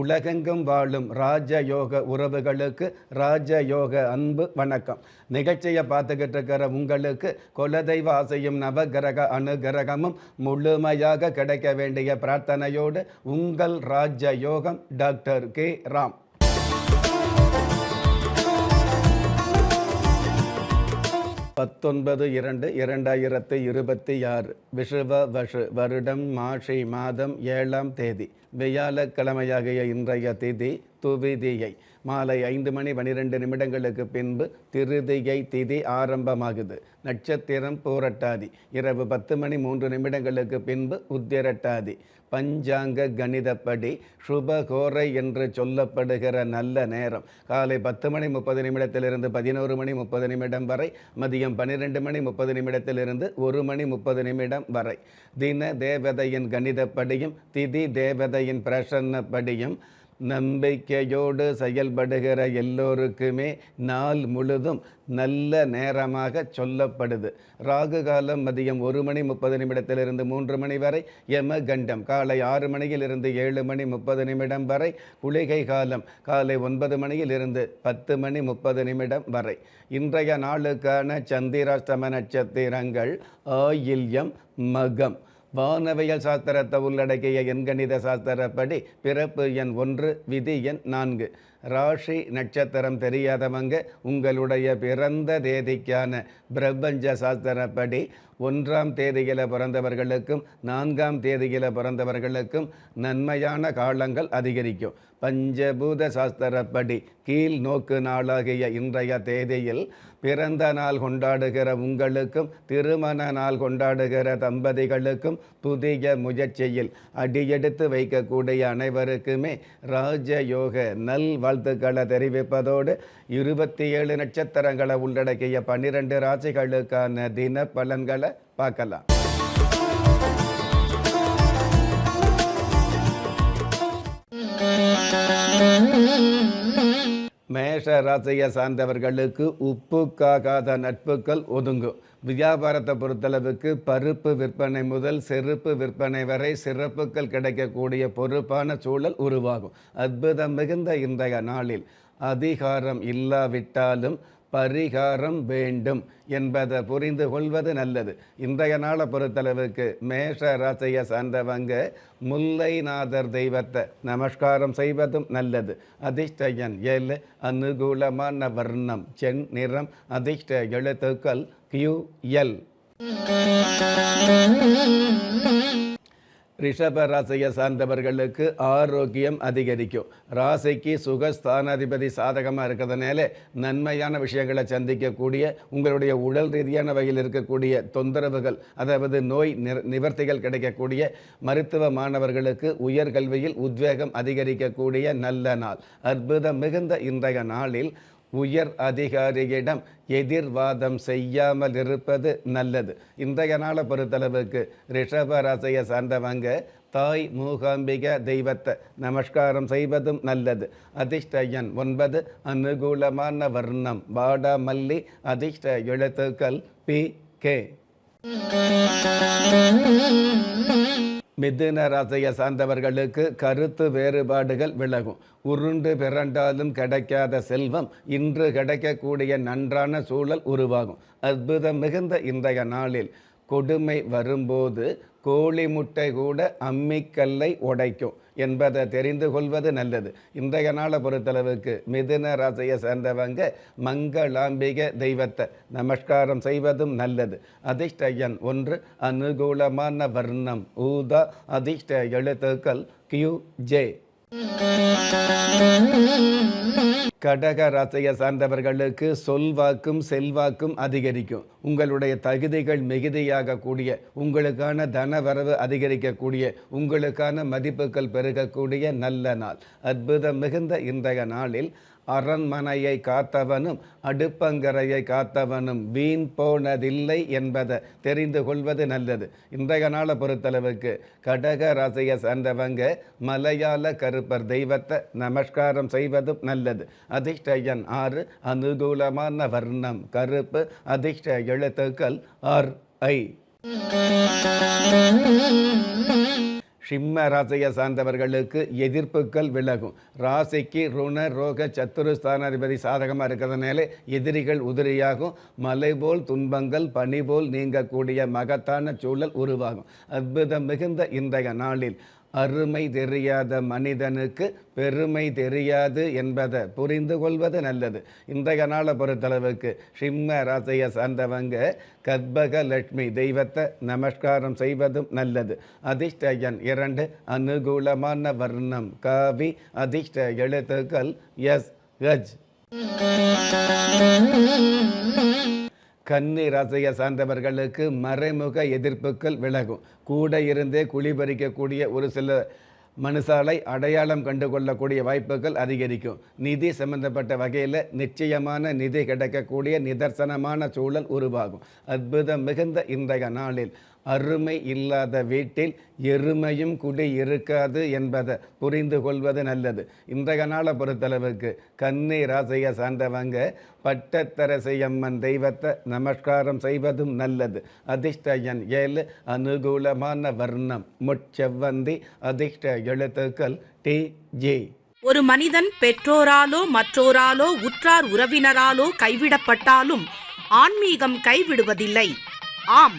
உலகெங்கும் வாழும் ராஜயோக உறவுகளுக்கு ராஜயோக அன்பு வணக்கம். நிகழ்ச்சியை பார்த்துக்கிட்டு இருக்கிற உங்களுக்கு குலதெய்வ ஆசையும் நவகிரக அனுகிரகமும் முழுமையாக கிடைக்க வேண்டிய பிரார்த்தனையோடு உங்கள் ராஜயோகம் டாக்டர் கே. ராம். பத்தொன்பது இரண்டு இரண்டாயிரத்து இருபத்தி ஆறு விஷுவ வஷு வருடம் மாஷி மாதம் ஏழாம் தேதி. வியாழக்கிழமையாகிய இன்றைய திதி துவிதியை மாலை ஐந்து மணி பனிரெண்டு நிமிடங்களுக்கு பின்பு திருதியை திதி ஆரம்பமாகுது. நட்சத்திரம் போரட்டாதி இரவு பத்து மணி மூன்று நிமிடங்களுக்கு பின்பு உத்திரட்டாதி. பஞ்சாங்க கணிதப்படி சுபகோரை என்று சொல்லப்படுகிற நல்ல நேரம். காலை பத்து மணி முப்பது நிமிடத்திலிருந்து பதினோரு மணி முப்பது நிமிடம் வரை மதியம் பன்னிரெண்டு மணி முப்பது நிமிடத்திலிருந்து ஒரு மணி முப்பது நிமிடம் வரை. தின தேவதையின் கணிதப்படியும் திதி தேவதை தேவதையின் பிரசன்னப்படியும் நம்பிக்கையோடு செயல்படுகிற எல்லோருக்குமே நாள் முழுதும் நல்ல நேரமாக சொல்லப்படுது. ராகு காலம் மதியம் ஒரு மணி முப்பது நிமிடத்திலிருந்து மூன்று மணி வரை யம கண்டம் காலை ஆறு மணியிலிருந்து ஏழு மணி முப்பது நிமிடம் வரை குளிகை காலம் காலை ஒன்பது மணியிலிருந்து பத்து மணி முப்பது நிமிடம் வரை. இன்றைய நாளுக்கான சந்திராஷ்டம நட்சத்திரங்கள் ஆயில்யம் மகம். வானவியல் சாஸ்திரத்தை உள்ளடக்கிய எண்கணித சாஸ்திரப்படி பிறப்பு எண் ஒன்று விதி எண் நான்கு. ராசி நட்சத்திரம் தெரியாதவங்க உங்களுடைய பிறந்த தேதிக்கான பிரபஞ்ச சாஸ்திரப்படி ஒன்றாம் தேதியில் பிறந்தவர்களுக்கும் நான்காம் தேதியில் பிறந்தவர்களுக்கும் நன்மையான காலங்கள் அதிகரிக்கும். பஞ்சபூத சாஸ்திரப்படி கீழ் நோக்கு நாளாகிய இன்றைய தேதியில் பிறந்த நாள் கொண்டாடுகிற உங்களுக்கும் திருமண நாள் கொண்டாடுகிற தம்பதிகளுக்கும் புதிய முயற்சியில் அடியெடுத்து வைக்கக்கூடிய அனைவருக்குமே ராஜயோக நல் வாழ்த்துக்களை தெரிவிப்பதோடு இருபத்தி ஏழு நட்சத்திரங்களை உள்ளடக்கிய பன்னிரெண்டு ராசிகளுக்கான தின பலன்களை பார்க்கலாம். மேஷ ராசியை சார்ந்தவர்களுக்கு உப்புக்காகாத நட்புகள் ஒதுங்கும். வியாபாரத்தை பொறுத்தளவுக்கு பருப்பு விற்பனை முதல் செருப்பு விற்பனை வரை சிறப்புகள் கிடைக்கக்கூடிய பொறுப்பான சூழல் உருவாகும். அற்புதம் மிகுந்த இன்றைய நாளில் அதிகாரம் இல்லாவிட்டாலும் பரிகாரம் வேண்டும் என்பதை புரிந்து கொள்வது நல்லது. இன்றைய நாளை பொறுத்தளவுக்கு மேஷ ராசியை சார்ந்தவங்க முல்லைநாதர் தெய்வத்தை நமஸ்காரம் செய்வதும் நல்லது. அதிர்ஷ்டயன் எல் ஏழு அனுகூலமான வர்ணம் சென் நிறம் அதிர்ஷ்ட எழுத்துக்கள் கியூ எல். ரிஷப ராசியை சார்ந்தவர்களுக்கு ஆரோக்கியம் அதிகரிக்கும். ராசிக்கு சுகஸ்தானாதிபதி சாதகமாக இருக்கிறதுனால நன்மையான விஷயங்களை சந்திக்கக்கூடிய உங்களுடைய உடல் ரீதியான வகையில் இருக்கக்கூடிய தொந்தரவுகள் அதாவது நோய் நிவர்த்திகள் கிடைக்கக்கூடிய மருத்துவ மாணவர்களுக்கு உயர்கல்வியில் உத்வேகம் அதிகரிக்கக்கூடிய நல்ல நாள். அற்புதம் மிகுந்த இன்றைய நாளில் உயர் அதிகாரியிடம் எதிர்வாதம் செய்யாமல் இருப்பது நல்லது. இன்றைய நாளை பொறுத்தளவுக்கு ரிஷபராசையை சார்ந்தவங்க தாய் மூகாம்பிக தெய்வத்தை நமஸ்காரம் செய்வதும் நல்லது. அதிர்ஷ்டயன் ஒன்பது அனுகூலமான வர்ணம். வாடாமல்லி அதிர்ஷ்ட எழுத்துக்கள் பி கே. மிதுன ராசியை சார்ந்தவர்களுக்கு கருத்து வேறுபாடுகள் விலகும். உருண்டு பிறண்டாலும் கிடைக்காத செல்வம் இன்று கிடைக்கக்கூடிய நன்றான சூழல் உருவாகும். அற்புதம் மிகுந்த இன்றைய நாளில் கொடுமை வரும்போது கோழி முட்டை கூட அம்மிக்கல்லை உடைக்கும் என்பதை தெரிந்து கொள்வது நல்லது. இன்றைய நாளை பொறுத்தளவுக்கு மிதுன ராசியை சேர்ந்தவங்க மங்களாம்பிக தெய்வத்தை நமஸ்காரம் செய்வதும் நல்லது. அதிர்ஷ்டயன் ஒன்று அனுகூலமான வர்ணம் ஊதா அதிர்ஷ்ட எழுத்துக்கள் கியூ ஜே கடக ராசியை சார்ந்தவர்களுக்கு சொல்வாக்கும் செல்வாக்கும் அதிகரிக்கும். உங்களுடைய தகுதிகள் மிகுதியாக கூடிய உங்களுக்கான தனவரவு அதிகரிக்கக்கூடிய உங்களுக்கான மதிப்புகள் பெருகக்கூடிய நல்ல நாள். அற்புதம் மிகுந்த இன்றைய நாளில் அரண்மனையை காத்தவனும் அடுப்பங்கரையை காத்தவனும் வீண் போனதில்லை என்பதை தெரிந்து கொள்வது நல்லது. இன்றைய நாளை பொறுத்தளவுக்கு கடக ராசியை சார்ந்தவங்க மலையாள கருப்பர் தெய்வத்தை நமஸ்காரம் செய்வதும் நல்லது. அதிர்ஷ்டயன் ஆறு அனுகூலமான வர்ணம் கருப்பு அதிர்ஷ்ட எழுத்துக்கள் ஆர் ஐ. சிம்ம ராசியை சார்ந்தவர்களுக்கு எதிர்ப்புகள் விலகும். ராசிக்கு ருண ரோக சத்துருஸ்தானாதிபதி சாதகமாக இருக்கிறதுனால எதிரிகள் உதிரியாகும். மலை போல் துன்பங்கள் பனி போல் நீங்கக்கூடிய மகத்தான சூழல் உருவாகும். அற்புதம் மிகுந்த இன்றைய நாளில். அருமை தெரியாத மனிதனுக்கு பெருமை தெரியாது என்பதை புரிந்து கொள்வது நல்லது. இன்றைய நாளை பொறுத்தளவுக்கு சிம்ம ராசையை சார்ந்தவங்க கத்பக லட்சுமி தெய்வத்தை நமஸ்காரம் செய்வதும் நல்லது. அதிர்ஷ்டயன் இரண்டு அனுகூலமான வர்ணம். காவி அதிர்ஷ்ட எழுத்துக்கள் எஸ் கஜ் கன்னி ராசியை சார்ந்தவர்களுக்கு மறைமுக எதிர்ப்புகள் விலகும். கூட இருந்தே குளிபறிக்கக்கூடிய ஒரு சில மனுஷாலை அடையாளம் கண்டு கொள்ளக்கூடிய வாய்ப்புகள் அதிகரிக்கும். நிதி சம்பந்தப்பட்ட வகையில் நிச்சயமான நிதி கிடைக்கக்கூடிய நிதர்சனமான சூழல் உருவாகும். அற்புதம் மிகுந்த இன்றைய நாளில். அருமை இல்லாத வீட்டில் எருமையும் குடி இருக்காது என்பதை புரிந்து கொள்வது நல்லது. இன்றைய நாளை பொறுத்தளவுக்கு கன்னி ராசியை சார்ந்தவங்க பட்டத்தரசையம்மன் தெய்வத்தை நமஸ்காரம் செய்வதும் நல்லது. அதிர்ஷ்ட எண் ஏழு அனுகூலமான வர்ணம். முட்செவ்வந்தி அதிர்ஷ்ட எழுத்துக்கள் டி ஜே. ஒரு மனிதன் பெற்றோராலோ மற்றோராலோ உற்றார் உறவினராலோ கைவிடப்பட்டாலும் ஆன்மீகம் கைவிடுவதில்லை. ஆம்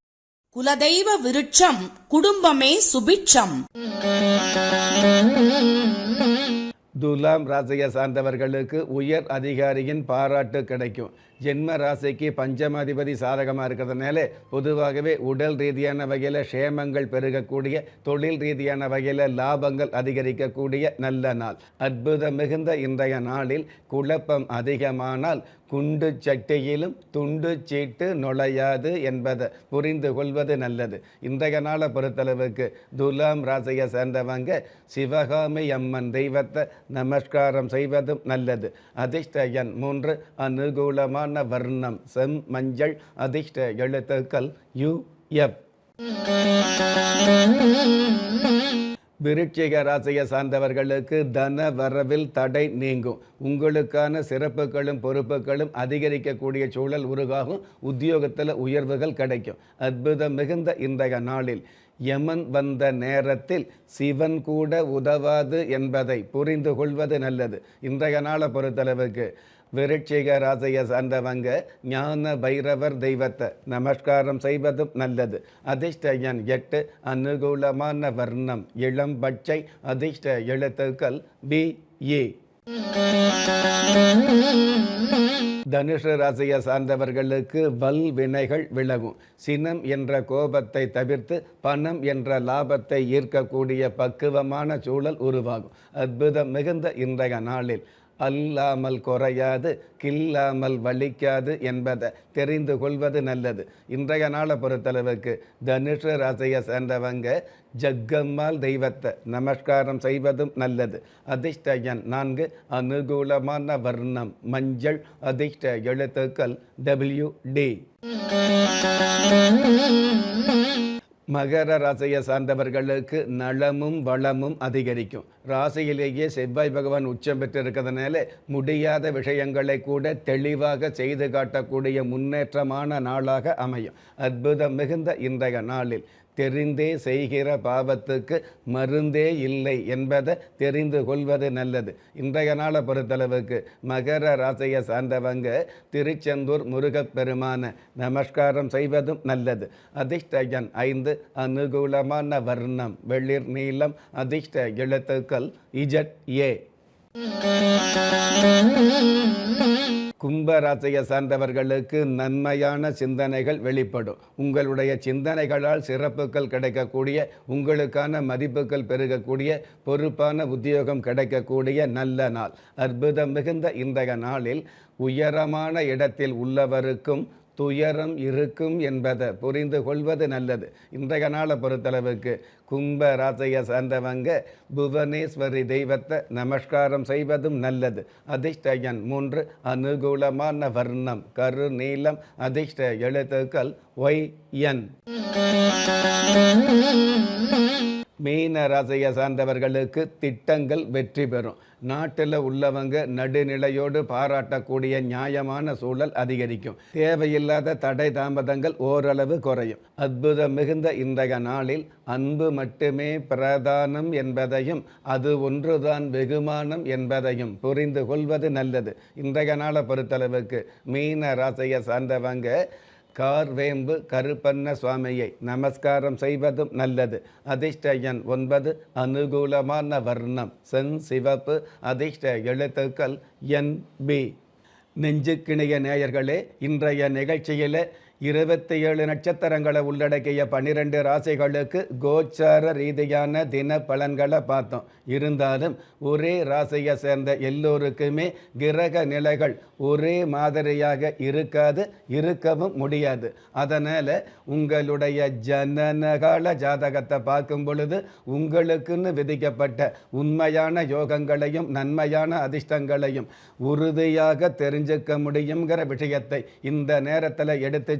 குலதெய்வ விருட்சம் குடும்பமே சுபிட்சம். துலாம் ராசியை சார்ந்தவர்களுக்கு உயர் அதிகாரியின் பாராட்டு கிடைக்கும். ஜென்ம ராசிக்கு பஞ்சமாதிபதி சாதகமாக இருக்கிறதுனால பொதுவாகவே உடல் ரீதியான வகையில் க்ஷேமங்கள் பெருகக்கூடிய தொழில் ரீதியான வகையில் லாபங்கள் அதிகரிக்கக்கூடிய நல்ல நாள். அற்புதம் மிகுந்த இன்றைய நாளில் குழப்பம் அதிகமானால் குண்டு சட்டியிலும் துண்டு சீட்டு நுழையாது என்பதை புரிந்து கொள்வது நல்லது. இன்றைய நாளை பொறுத்தளவுக்கு துலாம் ராசியை சேர்ந்தவங்க சிவகாமி அம்மன் தெய்வத்தை நமஸ்காரம் செய்வதும் நல்லது. அதிர்ஷ்ட எண் மூன்று அனுகூலமான வர்ணம் செம் மஞ்சள் அதிர்ஷ்ட எழுத்துக்கள் யு எஃப். விருட்சிக ராசியை சார்ந்தவர்களுக்கு தன வரவில் தடை நீங்கும். உங்களுக்கான சிறப்புகளும் பொறுப்புகளும் அதிகரிக்கக்கூடிய சூழல் உருவாகும். உத்தியோகத்தில் உயர்வுகள் கிடைக்கும். அற்புதம் மிகுந்த இன்றைய நாளில். யமன் வந்த நேரத்தில் சிவன் கூட உதவாது என்பதை புரிந்து கொள்வது நல்லது. இன்றைய நாளை பொறுத்தளவுக்கு விருட்சிக ராசியை சார்ந்தவங்க ஞான பைரவர் தெய்வத்தை நமஸ்காரம் செய்வதும் நல்லது. அதிர்ஷ்ட எண் எட்டு அனுகூலமான வர்ணம் இளம் பச்சை அதிர்ஷ்ட எழுத்துக்கள் பி ஏ. தனுஷ ராசியை சார்ந்தவர்களுக்கு வல் வினைகள் விலகும். சினம் என்ற கோபத்தை தவிர்த்து பணம் என்ற லாபத்தை ஈர்க்கக்கூடிய பக்குவமான சூழல் உருவாகும். அற்புதம் மிகுந்த இன்றைய நாளில். அல்லாமல் குறையாது கில்லாமல் வலிக்காது என்பதை தெரிந்து கொள்வது நல்லது. இன்றைய நாளை பொறுத்தளவுக்கு தனுஷ ராசியை சேர்ந்தவங்க ஜக்கம்மாள் தெய்வத்தை நமஸ்காரம் செய்வதும் நல்லது. அதிர்ஷ்டயன் நான்கு அனுகூலமான வர்ணம் மஞ்சள் அதிர்ஷ்ட எழுத்துக்கள் டபிள்யூ டி மகர ராசியை சார்ந்தவர்களுக்கு நலமும் வளமும் அதிகரிக்கும். ராசியிலேயே செவ்வாய் பகவான் உச்சம் பெற்றிருக்கிறதுனால முடியாத விஷயங்களை கூட தெளிவாக செய்து காட்டக்கூடிய முன்னேற்றமான நாளாக அமையும். அற்புதம் மிகுந்த இன்றைய நாளில். தெரிந்தே செய்கிற பாவத்துக்கு மருந்தே இல்லை என்பதை தெரிந்து கொள்வது நல்லது. இன்றைய நாளை பொறுத்தளவுக்கு மகர ராசியை சார்ந்தவங்க திருச்செந்தூர் முருகப்பெருமான நமஸ்காரம் செய்வதும் நல்லது. அதிர்ஷ்டஜன் ஐந்து அனுகூலமான வர்ணம் வெளிர் நீளம் அதிர்ஷ்ட எழுத்துக்கள் இஜட் ஏ. கும்பராசியை சார்ந்தவர்களுக்கு நன்மையான சிந்தனைகள் வெளிப்படும். உங்களுடைய சிந்தனைகளால் சிறப்புகள் கிடைக்கக்கூடிய உங்களுக்கான மதிப்புகள் பெருகக்கூடிய பொறுப்பான உத்தியோகம் கிடைக்கக்கூடிய நல்ல நாள். அற்புதம் மிகுந்த இன்றைய நாளில் உயரமான இடத்தில் உள்ளவருக்கும் துயரம் இருக்கும் என்பதை புரிந்து கொள்வது நல்லது. இன்றைய நாளை பொறுத்தளவுக்கு கும்ப ராசியை சார்ந்தவங்க புவனேஸ்வரி தெய்வத்தை நமஸ்காரம் செய்வதும் நல்லது. அதிர்ஷ்டயன் மூன்று அனுகூலமான வர்ணம் கரு நீளம் அதிர்ஷ்ட எழுத்துக்கள் ஒய் என். மீன ராசியை சார்ந்தவர்களுக்கு திட்டங்கள் வெற்றி பெறும். நாட்டில் உள்ளவங்க நடுநிலையோடு பாராட்டக்கூடிய நியாயமான சூழல் அதிகரிக்கும். தேவையில்லாத தடை தாமதங்கள் ஓரளவு குறையும். அற்புதம் மிகுந்த இன்றைய நாளில் அன்பு மட்டுமே பிரதானம் என்பதையும் அது ஒன்றுதான் வெகுமானம் என்பதையும் புரிந்து கொள்வது நல்லது. இன்றைய நாளை பொறுத்தளவுக்கு மீன ராசியை சார்ந்தவங்க கார் வேம்பு கருப்பண்ண சுவாமியை நமஸ்காரம் செய்வதும் நல்லது. அதிர்ஷ்டயன் ஒன்பது அனுகூலமான வர்ணம். சென் சிவப்பு அதிர்ஷ்ட எழுத்துக்கள் என் பி. நெஞ்சுக்கிணைய நேயர்களே இன்றைய நிகழ்ச்சியில் இருபத்தி ஏழு நட்சத்திரங்களை உள்ளடக்கிய பன்னிரெண்டு ராசிகளுக்கு கோச்சார ரீதியான தின பலன்களை பார்த்தோம். இருந்தாலும் ஒரே ராசியை சேர்ந்த எல்லோருக்குமே கிரக நிலைகள் ஒரே மாதிரியாக இருக்காது இருக்கவும் முடியாது. அதனால் உங்களுடைய ஜனனகால ஜாதகத்தை பார்க்கும் பொழுது உங்களுக்குன்னு விதிக்கப்பட்ட உண்மையான யோகங்களையும் நன்மையான அதிர்ஷ்டங்களையும் உறுதியாக தெரிஞ்சுக்க முடியுங்கிற விஷயத்தை இந்த நேரத்தில் எடுத்து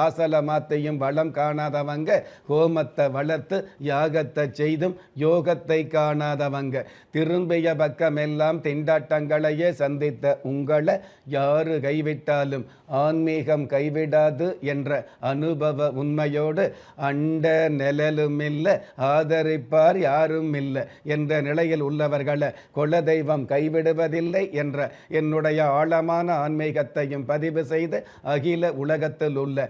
மாத்தையும் வளம் காணாதவங்க ஹோமத்தை வளர்த்து யாகத்தை செய்தும் யோகத்தை காணாதவங்க. திரும்பிய பக்கமெல்லாம் திண்டாட்டங்களையே சந்தித்த உங்களை யாரு கைவிட்டாலும் ஆன்மீகம் கைவிடாது என்ற அனுபவ உண்மையோடு அண்ட நிழலும் இல்லை ஆதரிப்பார் யாரும் இல்லை என்ற நிலையில் உள்ளவர்களை குலதெய்வம் கைவிடுவதில்லை என்ற என்னுடைய ஆழமான ஆன்மீகத்தையும் பதிவு செய்து அகில உலகத்தில் உள்ள